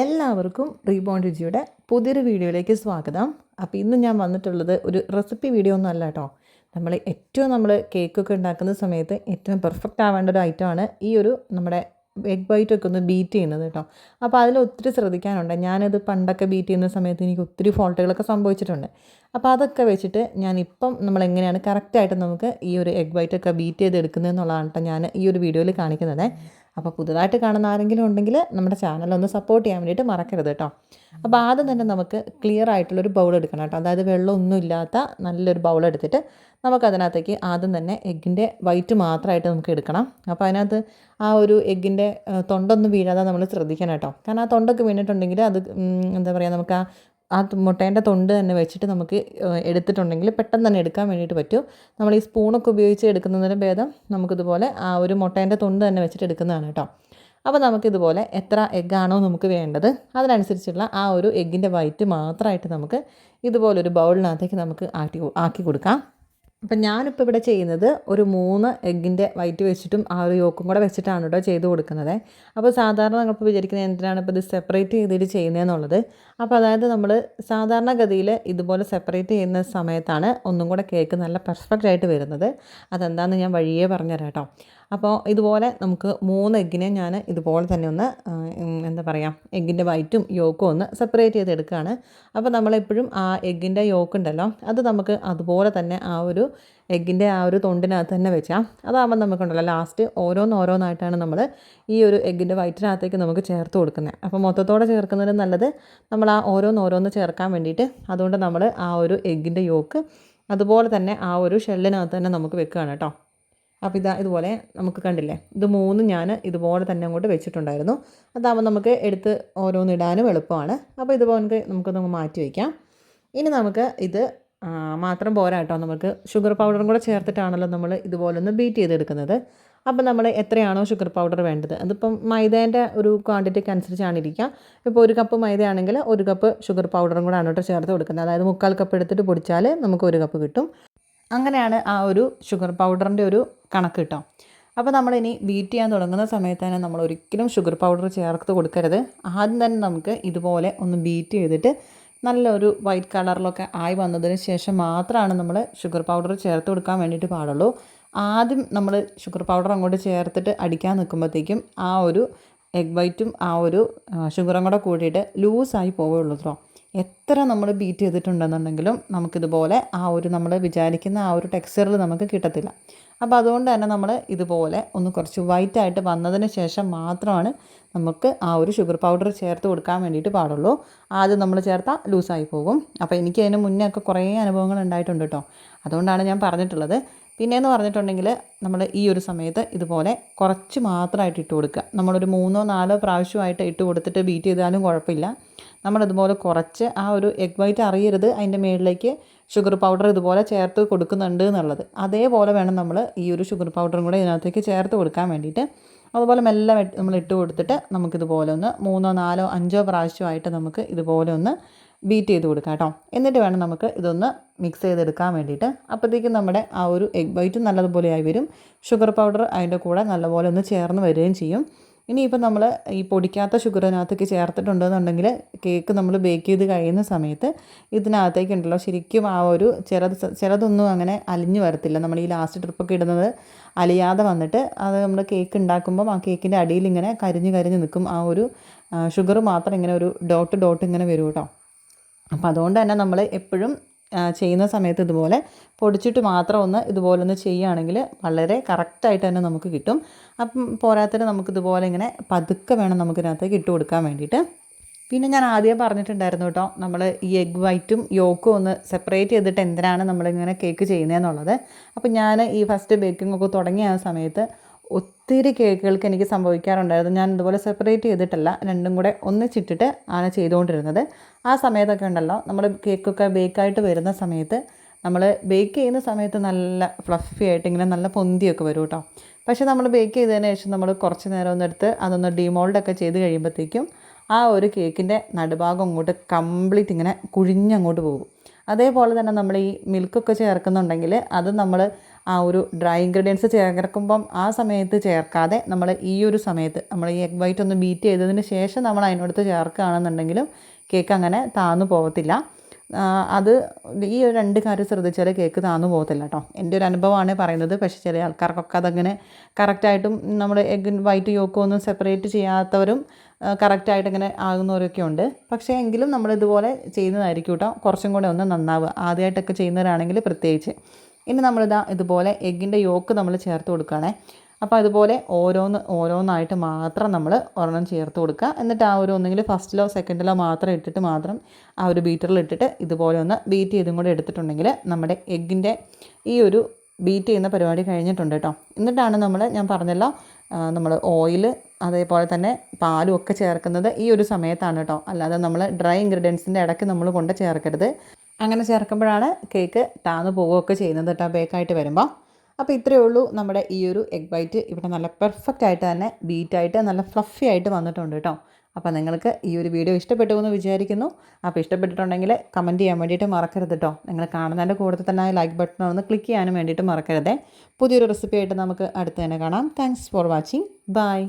എല്ലാവർക്കും റീബോൺ രുചിയുടെ പുതിയൊരു വീഡിയോയിലേക്ക് സ്വാഗതം. അപ്പോൾ ഇന്ന് ഞാൻ വന്നിട്ടുള്ളത് ഒരു റെസിപ്പി വീഡിയോ ഒന്നും അല്ല കേട്ടോ നമ്മൾ ഏറ്റവും നമ്മൾ കേക്കൊക്കെ ഉണ്ടാക്കുന്ന സമയത്ത് ഏറ്റവും പെർഫെക്റ്റ് ആവേണ്ട ഒരു ഐറ്റമാണ് ഈ ഒരു നമ്മുടെ എഗ് ബൈറ്റൊക്കെ ഒന്ന് ബീറ്റ് ചെയ്യുന്നത് കേട്ടോ അപ്പോൾ അതിൽ ഒത്തിരി ശ്രദ്ധിക്കാനുണ്ട്. ഞാനത് പണ്ടൊക്കെ ബീറ്റ് ചെയ്യുന്ന സമയത്ത് എനിക്ക് ഒത്തിരി ഫോൾട്ടുകളൊക്കെ സംഭവിച്ചിട്ടുണ്ട്. അപ്പോൾ അതൊക്കെ വെച്ചിട്ട് ഞാനിപ്പം നമ്മൾ എങ്ങനെയാണ് കറക്റ്റായിട്ട് നമുക്ക് ഈ ഒരു എഗ് ബൈറ്റൊക്കെ ബീറ്റ് ചെയ്ത് എടുക്കുന്നതെന്നുള്ളതാണ് കേട്ടോ ഞാൻ ഈ ഒരു വീഡിയോയിൽ കാണിക്കുന്നത്. അപ്പോൾ പുതുതായിട്ട് കാണുന്ന ആരെങ്കിലും ഉണ്ടെങ്കിൽ നമ്മുടെ ചാനൽ ഒന്ന് സപ്പോർട്ട് ചെയ്യാൻ വേണ്ടിയിട്ട് മറക്കരുത് കേട്ടോ. അപ്പോൾ ആദ്യം തന്നെ നമുക്ക് ക്ലിയർ ആയിട്ടുള്ളൊരു ബൗൾ എടുക്കണം കേട്ടോ. അതായത് വെള്ളമൊന്നും ഇല്ലാത്ത നല്ലൊരു ബൗൾ എടുത്തിട്ട് നമുക്കതിനകത്തേക്ക് ആദ്യം തന്നെ എഗ്ഗിന്റെ വൈറ്റ് മാത്രമായിട്ട് നമുക്ക് എടുക്കണം. അപ്പോൾ അതിനകത്ത് ആ ഒരു എഗ്ഗിന്റെ തൊണ്ടൊന്നും വീഴാതെ നമ്മൾ ശ്രദ്ധിക്കണം കേട്ടോ. കാരണം ആ തൊണ്ടൊക്കെ വീണിട്ടുണ്ടെങ്കിൽ അത് എന്താ പറയുക നമുക്ക് ആ ആ മുട്ടേന്റെ തൊണ്ട് തന്നെ വെച്ചിട്ട് നമുക്ക് എടുത്തിട്ടുണ്ടെങ്കിൽ പെട്ടെന്ന് തന്നെ എടുക്കാൻ വേണ്ടിയിട്ട് പറ്റും. നമ്മൾ ഈ സ്പൂണൊക്കെ ഉപയോഗിച്ച് എടുക്കുന്നതിന് ഭേദം നമുക്കിതുപോലെ ആ ഒരു മുട്ടേന്റെ തൊണ്ട് തന്നെ വെച്ചിട്ട് എടുക്കുന്നതാണ് കേട്ടോ. അപ്പോൾ നമുക്കിതുപോലെ എത്ര എഗ്ഗാണോ നമുക്ക് വേണ്ടത് അതിനനുസരിച്ചുള്ള ആ ഒരു എഗ്ഗിന്റെ വൈറ്റ് മാത്രമായിട്ട് നമുക്ക് ഇതുപോലൊരു ബൗളിനകത്തേക്ക് നമുക്ക് ആക്കി ആക്കി കൊടുക്കാം. അപ്പം ഞാനിപ്പോൾ ഇവിടെ ചെയ്യുന്നത് ഒരു മൂന്ന് എഗ്ഗിന്റെ വൈറ്റ് വെച്ചിട്ടും ആ ഒരു യോക്കും കൂടെ വെച്ചിട്ടാണ് കേട്ടോ ചെയ്ത് കൊടുക്കുന്നത്. അപ്പോൾ സാധാരണ നമ്മളിപ്പോൾ വിചാരിക്കുന്നത് എന്തിനാണ് ഇപ്പോൾ ഇത് സെപ്പറേറ്റ് ചെയ്തിട്ട് ചെയ്യുന്നതെന്നുള്ളത്? അപ്പോൾ അതായത് നമ്മൾ സാധാരണഗതിയിൽ ഇതുപോലെ സെപ്പറേറ്റ് ചെയ്യുന്ന സമയത്താണ് ഒന്നും കൂടെ കേക്ക് നല്ല പെർഫെക്റ്റ് ആയിട്ട് വരുന്നത്. അതെന്താണെന്ന് ഞാൻ വഴിയേ പറഞ്ഞുതരാം കേട്ടോ. അപ്പോൾ ഇതുപോലെ നമുക്ക് മൂന്ന് എഗ്ഗിനെ ഞാൻ ഇതുപോലെ തന്നെ ഒന്ന് എന്താ പറയുക എഗ്ഗിന്റെ വൈറ്റും യോക്കും ഒന്ന് സെപ്പറേറ്റ് ചെയ്ത് എടുക്കുകയാണ് അപ്പോൾ നമ്മളെപ്പോഴും ആ എഗ്ഗിന്റെ യോക്ക് ഉണ്ടല്ലോ അത് നമുക്ക് അതുപോലെ തന്നെ ആ ഒരു എഗ്ഗിന്റെ ആ ഒരു തൊണ്ടിനകത്ത് തന്നെ വെച്ചാൽ അതാകുമ്പോൾ നമുക്കുണ്ടല്ലോ ലാസ്റ്റ് ഓരോന്നോരോന്നായിട്ടാണ് നമ്മൾ ഈ ഒരു എഗ്ഗിന്റെ വയറ്റിനകത്തേക്ക് നമുക്ക് ചേർത്ത് കൊടുക്കുന്നത്. അപ്പോൾ മൊത്തത്തോടെ ചേർക്കുന്നതിന് നല്ലത് നമ്മൾ ആ ഓരോന്ന് ഓരോന്ന് ചേർക്കാൻ വേണ്ടിയിട്ട് അതുകൊണ്ട് നമ്മൾ ആ ഒരു എഗ്ഗിന്റെ യോക്ക് അതുപോലെ തന്നെ ആ ഒരു ഷെല്ലിനകത്ത് തന്നെ നമുക്ക് വെക്കുകയാണ് കേട്ടോ. അപ്പോൾ ഇതാ ഇതുപോലെ നമുക്ക് കണ്ടില്ലേ ഇത് മൂന്നും ഞാൻ ഇതുപോലെ തന്നെ അങ്ങോട്ട് വെച്ചിട്ടുണ്ടായിരുന്നു. അതാകുമ്പോൾ നമുക്ക് എടുത്ത് ഓരോന്നിടാനും എളുപ്പമാണ്. അപ്പോൾ ഇതുപോലെ നമുക്കൊന്ന് മാറ്റി വയ്ക്കാം. ഇനി നമുക്ക് ഇത് മാത്രം പോരാ കേട്ടോ നമുക്ക് ഷുഗർ പൗഡറും കൂടെ ചേർത്തിട്ടാണല്ലോ നമ്മൾ ഇതുപോലൊന്ന് ബീറ്റ് ചെയ്തെടുക്കുന്നത്. അപ്പം നമ്മൾ എത്രയാണോ ഷുഗർ പൗഡർ വേണ്ടത്? അതിപ്പം മൈദേന്റെ ഒരു ക്വാണ്ടിറ്റിക്ക് അനുസരിച്ചാണ് ഇരിക്കുക. ഇപ്പോൾ ഒരു കപ്പ് മൈദയാണെങ്കിൽ ഒരു കപ്പ് ഷുഗർ പൗഡറും കൂടെ കേട്ടോ ചേർത്ത് കൊടുക്കുന്നത്. അതായത് മുക്കാൽ കപ്പ് എടുത്തിട്ട് പൊടിച്ചാൽ നമുക്ക് ഒരു കപ്പ് കിട്ടും. അങ്ങനെയാണ് ആ ഒരു ഷുഗർ പൗഡറിന്റെ ഒരു കണക്ക് കിട്ടും. അപ്പോൾ നമ്മളിനി ബീറ്റ് ചെയ്യാൻ തുടങ്ങുന്ന സമയത്ത് തന്നെ നമ്മൾ ഒരിക്കലും ഷുഗർ പൗഡർ ചേർത്ത് കൊടുക്കരുത്. ആദ്യം തന്നെ നമുക്ക് ഇതുപോലെ ഒന്ന് ബീറ്റ് ചെയ്തിട്ട് നല്ലൊരു വൈറ്റ് കളറിലൊക്കെ ആയി വന്നതിന് ശേഷം മാത്രമാണ് നമ്മൾ ഷുഗർ പൗഡർ ചേർത്ത് കൊടുക്കാൻ വേണ്ടിയിട്ട് പാടുള്ളൂ. ആദ്യം നമ്മൾ ഷുഗർ പൗഡർ അങ്ങോട്ട് ചേർത്തിട്ട് അടിക്കാൻ നിൽക്കുമ്പോഴത്തേക്കും ആ ഒരു എഗ് വൈറ്റും ആ ഒരു ഷുഗറും കൂടെ കൂടിയിട്ട് ലൂസായി പോവുകയുള്ളൂ കേട്ടോ എത്ര നമ്മൾ ബീറ്റ് ചെയ്തിട്ടുണ്ടെന്നുണ്ടെങ്കിലും നമുക്കിതുപോലെ ആ ഒരു നമ്മൾ വിചാരിക്കുന്ന ആ ഒരു ടെക്സ്ചറിൽ നമുക്ക് കിട്ടത്തില്ല. അപ്പോൾ അതുകൊണ്ട് തന്നെ നമ്മൾ ഇതുപോലെ ഒന്ന് കുറച്ച് വൈറ്റ് ആയിട്ട് വന്നതിന് ശേഷം മാത്രമാണ് നമുക്ക് ആ ഒരു ഷുഗർ പൗഡർ ചേർത്ത് കൊടുക്കാൻ വേണ്ടിയിട്ട് പാടുള്ളൂ. ആദ്യം നമ്മൾ ചേർത്താൽ ലൂസായി പോകും. അപ്പോൾ എനിക്ക് അതിന് മുന്നേ ഒക്കെ കുറേ അനുഭവങ്ങൾ ഉണ്ടായിട്ടുണ്ട് കേട്ടോ അതുകൊണ്ടാണ് ഞാൻ പറഞ്ഞിട്ടുള്ളത്. പിന്നെയെന്ന് പറഞ്ഞിട്ടുണ്ടെങ്കിൽ നമ്മൾ ഈ ഒരു സമയത്ത് ഇതുപോലെ കുറച്ച് മാത്രമായിട്ട് ഇട്ട് കൊടുക്കുക. നമ്മളൊരു മൂന്നോ നാലോ പ്രാവശ്യമായിട്ട് ഇട്ട് കൊടുത്തിട്ട് ബീറ്റ് ചെയ്താലും കുഴപ്പമില്ല. നമ്മളിതുപോലെ കുറച്ച് ആ ഒരു എഗ് വൈറ്റ് അറിയരുത് അതിന്റെ മുകളിലേക്ക് ഷുഗർ പൗഡർ ഇതുപോലെ ചേർത്ത് കൊടുക്കുന്നുണ്ട് എന്നുള്ളത്. അതേപോലെ വേണം നമ്മൾ ഈ ഒരു ഷുഗർ പൗഡറും കൂടെ ഇതിനകത്തേക്ക് ചേർത്ത് കൊടുക്കാൻ വേണ്ടിയിട്ട്. അതുപോലെ മെല്ലെ നമ്മൾ ഇട്ട് കൊടുത്തിട്ട് നമുക്കിതുപോലെ ഒന്ന് മൂന്നോ നാലോ അഞ്ചോ പ്രാവശ്യമായിട്ട് നമുക്ക് ഇതുപോലെ ഒന്ന് ബീറ്റ് ചെയ്ത് കൊടുക്കാം കേട്ടോ. എന്നിട്ട് വേണം നമുക്ക് ഇതൊന്ന് മിക്സ് ചെയ്തെടുക്കാൻ വേണ്ടിയിട്ട്. അപ്പോഴത്തേക്കും നമ്മുടെ ആ ഒരു എഗ് വൈറ്റും നല്ലതുപോലെ ആയി വരും. ഷുഗർ പൗഡർ അതിന്റെ കൂടെ നല്ലപോലെ ഒന്ന് ചേർന്ന് വരികയും ചെയ്യും. ഇനിയിപ്പോൾ നമ്മൾ ഈ പൊടിക്കാത്ത ഷുഗറിനകത്തേക്ക് ചേർത്തിട്ടുണ്ടെന്നുണ്ടെങ്കിൽ കേക്ക് നമ്മൾ ബേക്ക് ചെയ്ത് കഴിയുന്ന സമയത്ത് ഇതിനകത്തേക്ക് ഉണ്ടല്ലോ ശരിക്കും ആ ഒരു ചിലത് ചിലതൊന്നും അങ്ങനെ അലിഞ്ഞു വരത്തില്ല. നമ്മൾ ഈ ലാസ്റ്റ് ട്രിപ്പൊക്കെ ഇടുന്നത് അലിയാതെ വന്നിട്ട് അത് നമ്മൾ കേക്ക് ഉണ്ടാക്കുമ്പം ആ കേക്കിന്റെ അടിയിൽ ഇങ്ങനെ കരിഞ്ഞ് കരിഞ്ഞ് നിൽക്കും. ആ ഒരു ഷുഗർ മാത്രം ഇങ്ങനെ ഒരു ഡോട്ട് ഡോട്ട് ഇങ്ങനെ വരും കേട്ടോ. അപ്പോൾ അതുകൊണ്ട് തന്നെ നമ്മൾ എപ്പോഴും ചെയ്യുന്ന സമയത്ത് ഇതുപോലെ പൊടിച്ചിട്ട് മാത്രം ഒന്ന് ഇതുപോലെ ഒന്ന് ചെയ്യുകയാണെങ്കിൽ വളരെ കറക്റ്റായിട്ട് തന്നെ നമുക്ക് കിട്ടും. അപ്പം നമുക്ക് ഇതുപോലെ ഇങ്ങനെ പതുക്കെ വേണം നമുക്ക് ഇതിനകത്തേക്ക് ഇട്ട് കൊടുക്കാൻ വേണ്ടിയിട്ട്. പിന്നെ ഞാൻ ആദ്യം പറഞ്ഞിട്ടുണ്ടായിരുന്നു കേട്ടോ നമ്മൾ ഈ എഗ് വൈറ്റും യോക്കും ഒന്ന് സെപ്പറേറ്റ് ചെയ്തിട്ട് എന്തിനാണ് നമ്മളിങ്ങനെ കേക്ക് ചെയ്യുന്നതെന്നുള്ളത്. അപ്പോൾ ഞാൻ ഈ ഫസ്റ്റ് ബേക്കിംഗ് ഒക്കെ തുടങ്ങിയ ആ സമയത്ത് ഒത്തിരി കേക്കുകൾക്ക് എനിക്ക് സംഭവിക്കാറുണ്ടായിരുന്നു. ഞാൻ ഇതുപോലെ സെപ്പറേറ്റ് ചെയ്തിട്ടല്ല. രണ്ടും കൂടെ ഒന്നിച്ചിട്ടിട്ട് ആണ് ചെയ്തുകൊണ്ടിരുന്നത്. ആ സമയത്തൊക്കെ ഉണ്ടല്ലോ നമ്മൾ കേക്കൊക്കെ ബേക്കായിട്ട് വരുന്ന സമയത്ത് നമ്മൾ ബേക്ക് ചെയ്യുന്ന സമയത്ത് നല്ല ഫ്ലഫി ആയിട്ട് ഇങ്ങനെ നല്ല പൊന്തിയൊക്കെ വരും കേട്ടോ. പക്ഷേ നമ്മൾ ബേക്ക് ചെയ്തതിന് ശേഷം നമ്മൾ കുറച്ച് നേരം ഒന്നെടുത്ത് അതൊന്ന് ഡിമോൾഡൊക്കെ ചെയ്ത് കഴിയുമ്പോഴത്തേക്കും ആ ഒരു കേക്കിന്റെ നടുഭാഗം അങ്ങോട്ട് കംപ്ലീറ്റ് ഇങ്ങനെ കുഴിഞ്ഞങ്ങോട്ട് പോകും. അതേപോലെ തന്നെ നമ്മൾ ഈ മിൽക്കൊക്കെ ചേർക്കുന്നുണ്ടെങ്കിൽ അത് നമ്മൾ ആ ഒരു ഡ്രൈ ഇൻഗ്രീഡിയൻസ് ചേർക്കുമ്പം ആ സമയത്ത് ചേർക്കാതെ നമ്മൾ ഈ ഒരു സമയത്ത് നമ്മൾ ഈ എഗ് വൈറ്റ് ഒന്ന് ബീറ്റ് ചെയ്തതിന് ശേഷം നമ്മൾ അതിനടുത്ത് ചേർക്കുകയാണെന്നുണ്ടെങ്കിലും കേക്ക് അങ്ങനെ താന്നു പോകത്തില്ല അത് ഈ ഒരു രണ്ട് കാര്യം ശ്രദ്ധിച്ചാൽ കേക്ക് താന്നു പോകത്തില്ല കേട്ടോ എന്റെ ഒരു അനുഭവമാണ് പറയുന്നത്. പക്ഷേ ചില ആൾക്കാർക്കൊക്കെ അതങ്ങനെ കറക്റ്റായിട്ടും നമ്മൾ എഗ് വൈറ്റ് യോക്കും ഒന്നും സെപ്പറേറ്റ് ചെയ്യാത്തവരും കറക്റ്റായിട്ട് ഇങ്ങനെ ആകുന്നവരൊക്കെ ഉണ്ട്. പക്ഷേ എങ്കിലും നമ്മൾ ഇതുപോലെ ചെയ്യുന്നതായിരിക്കും കേട്ടോ കുറച്ചും കൂടെ ഒന്ന് നന്നാവുക. ആദ്യമായിട്ടൊക്കെ ചെയ്യുന്നവരാണെങ്കിൽ പ്രത്യേകിച്ച്. ഇനി നമ്മളിതാ ഇതുപോലെ എഗ്ഗിന്റെ യോക്ക് നമ്മൾ ചേർത്ത് കൊടുക്കുകയാണേ. അപ്പോൾ അതുപോലെ ഓരോന്ന് ഓരോന്നായിട്ട് മാത്രം നമ്മൾ ഒരെണ്ണം ചേർത്ത് കൊടുക്കുക. എന്നിട്ട് ആ ഒരു ഒന്നെങ്കിൽ ഫസ്റ്റിലോ സെക്കൻഡിലോ മാത്രം ഇട്ടിട്ട് മാത്രം ആ ഒരു ബീറ്ററിൽ ഇട്ടിട്ട് ഇതുപോലെ ഒന്ന് ബീറ്റ് ചെയ്തും കൂടെ എടുത്തിട്ടുണ്ടെങ്കിൽ നമ്മുടെ എഗ്ഗിന്റെ ഈ ഒരു ബീറ്റ് ചെയ്യുന്ന പരിപാടി കഴിഞ്ഞിട്ടുണ്ട് കേട്ടോ. എന്നിട്ടാണ് നമ്മൾ ഞാൻ പറഞ്ഞല്ലോ നമ്മൾ ഓയിൽ അതേപോലെ തന്നെ പാലും ഒക്കെ ചേർക്കുന്നത് ഈ ഒരു സമയത്താണ് കേട്ടോ. അല്ലാതെ നമ്മൾ ഡ്രൈ ഇൻഗ്രീഡിയൻസിന്റെ ഇടയ്ക്ക് നമ്മൾ കൊണ്ട് ചേർക്കരുത്. അങ്ങനെ ചേർക്കുമ്പോഴാണ് കേക്ക് താന്ന് പോവുകയൊക്കെ ചെയ്യുന്നത് കേട്ടോ ബേക്കായിട്ട് വരുമ്പോൾ അപ്പോൾ ഇത്രയേ ഉള്ളൂ നമ്മുടെ ഈ ഒരു എഗ് ബൈറ്റ് ഇവിടെ നല്ല പെർഫെക്റ്റ് ആയിട്ട് തന്നെ ബീറ്റായിട്ട് നല്ല ഫ്ലഫി ആയിട്ട് വന്നിട്ടുണ്ട് കേട്ടോ. അപ്പോൾ നിങ്ങൾക്ക് ഈ ഒരു വീഡിയോ ഇഷ്ടപ്പെട്ടു എന്ന് വിചാരിക്കുന്നു. അപ്പോൾ ഇഷ്ടപ്പെട്ടിട്ടുണ്ടെങ്കിൽ കമന്റ് ചെയ്യാൻ വേണ്ടിയിട്ട് മറക്കരുത് കേട്ടോ. നിങ്ങൾ കാണുന്നതിന്റെ കൂടെ തന്നെ ലൈക്ക് ബട്ടൺ ഒന്ന് ക്ലിക്ക് ചെയ്യാനും വേണ്ടിയിട്ട് മറക്കരുതേ. പുതിയൊരു റെസിപ്പി ആയിട്ട് നമുക്ക് അടുത്ത് തന്നെ കാണാം. Thanks for watching bye